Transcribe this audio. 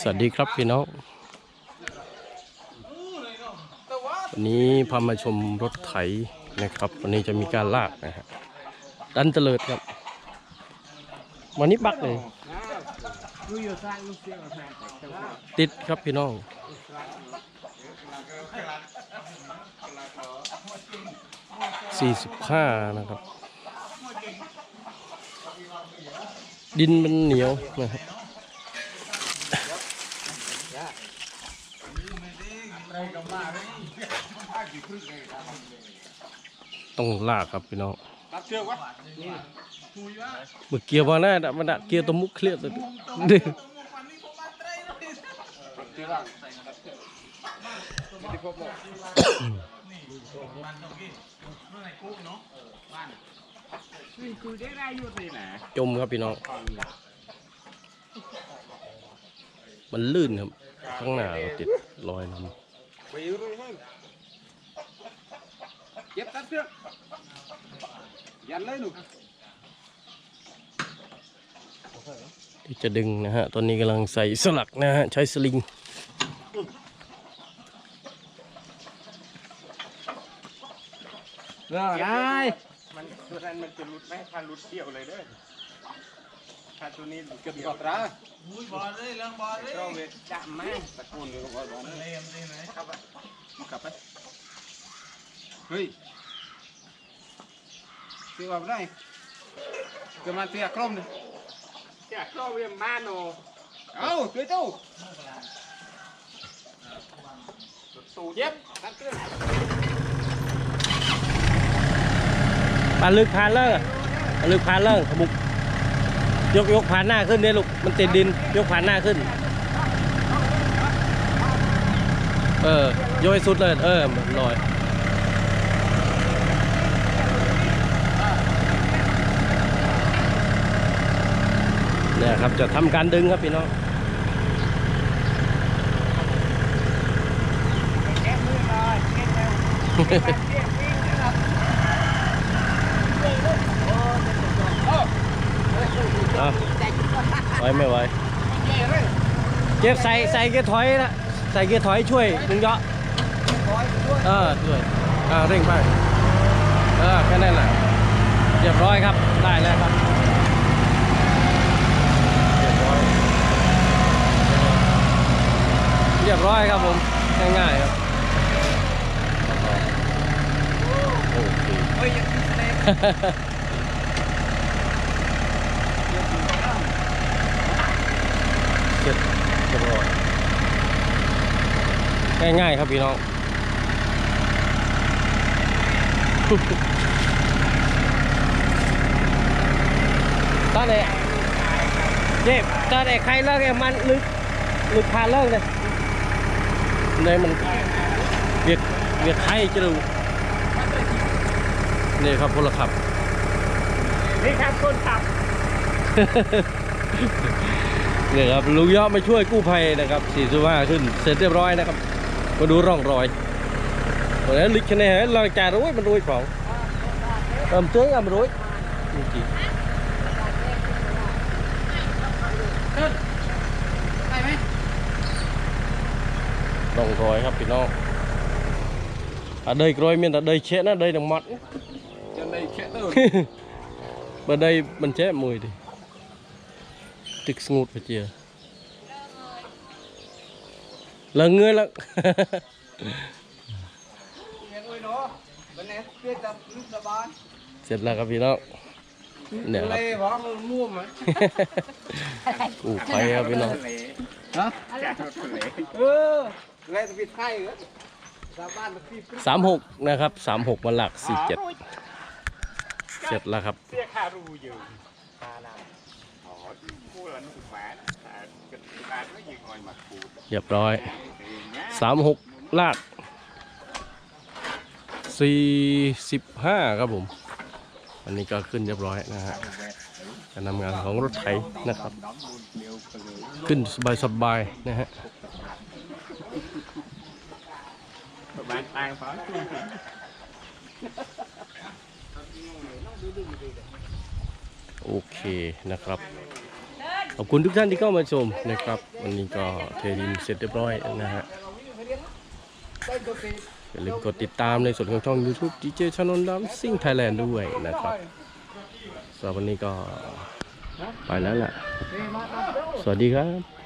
สวัสดีครับพี่น้องวันนี้พามาชมรถไถนะครับ วันนี้จะมีการลากนะฮะดันเตลิดครับ วันนี้บักเลย ติดครับพี่น้องสี่สิบห้านะครับ ดินมันเหนียวนะครับต้องลากครับพี่น้องรับเชือกวะ เมื่อกียร์มาหน้าดะมันดะเกียร์ตัวมุกเครียดเลยดิเชือกล่างที่พบบอกจมครับพี่น้องมันลื่นครับข้างหน้าเราติดรอยน้ไปอยู่ตรงนั้นเก็บตัดเชือกยันเลยหนูำ ที่จะดึงนะฮะ ตอนนี้กำลังใส่สลักนะฮะ ใช้สลิงได้ มันตัวนั้นมันจะหลุดไหมถ้าหลุดเกี่ยวเลยเด้อถ้าตัวนี้หลุดเกี่ยวกับตราอุ้ยบอลเลยเรื่องบอลเลยก็เวทจะแม่ตะโกนเลยก็บอกว่าเล่มได้ไหมครับกลับไปเฮ้ยเสียว่าได้เกิดมาเสียครมเลย เสียครมเวียนมาโนเอ้าตัวเจ้าตูเย็บตัดเตือนปลาลึกพานเลิกปลาลึกพานเลิกขมุกยกยกผ่านหน้าขึ้นเนี่ยลูกมันติดดินยกผ่านหน้าขึ้น เออยกให้สุดเลย เออลอย เนี่ยครับจะทำการดึงครับพี่น้องเอาไหวไม่ไหวเก็บใส่ใส่เกียร์ถอยนะใส่เกียร์ถอยช่วยดึงเยอะเออช่วยอ่าเร่งไปเออแค่นั้นแหละเรียบร้อยครับได้แล้วครับเรียบร้อยเรีย บร้อยครับผม ง่ายๆครับโอเคเฮ้ยยังติดเล็กเสร็จเรียบร้อยง่ายๆครับพี่น้องตอนนี้เจ็บตอนนี้ใครเลิกไอ้มันลึกลึกพาเลิกเลย เลยมันเวียกเวียกใครจะรู้นี่ครับพลขับนี่ครับคนขับเนี่ยครับลุงยอดมาช่วยกู้ภัยนะครับสี่สิบห้าขึ้น เสร็จเรียบร้อยนะครับ มาดูร่องรอยวันนั้นลิกคะแนนเราจ่ายรู้ยมันรวยของเติมเตื้องอะมันรวยจริง ได้ไหม ๆร่องรอยครับพี่น้อง à đây rồi miền à đây chết nó đây đồng mặt จนได้แค่เติม bên đây mình chết mùi thì tích ngụt phải chia là người là เงินไว้เนาะวันนี้เพื่อจะลุกสบายเสร็จแล้วครับพี่น้องเนี่ยครับเลยบอกมันม่วมไหมกู้ภัยครับพี่น้องฮะ เออเลยจะปิดไพ่เหรอชาวบ้านมาปิดสามหกนะครับสามหกวันหลักสี่เจ็ดเสร็จแล้วครับ เสียค่ารูอยู่ตาดำอ๋อพูดแล้วนึกหมาแต่กระดาษไม่ยิงอ่อยมาขูเรียบร้อยสามหกลากสี่สิบห้าครับผม อันนี้ก็ขึ้นเรียบร้อยนะฮะการทำงานของรถไถนะครับ ขึ้นสบายๆนะฮะ ประมาณตายฟ้าโอเคนะครับขอบคุณทุกท่านที่เข้ามาชมนะครับวันนี้ก็เทดินเสร็จเรียบร้อยนะฮะอย่าลืมกดติดตามในส่วนของช่อง YouTube DJ ชนนดำซิ่งไทยแลนด์ด้วยนะครับสำหรับวันนี้ก็ไปแล้วล่ะ สวัสดีครับ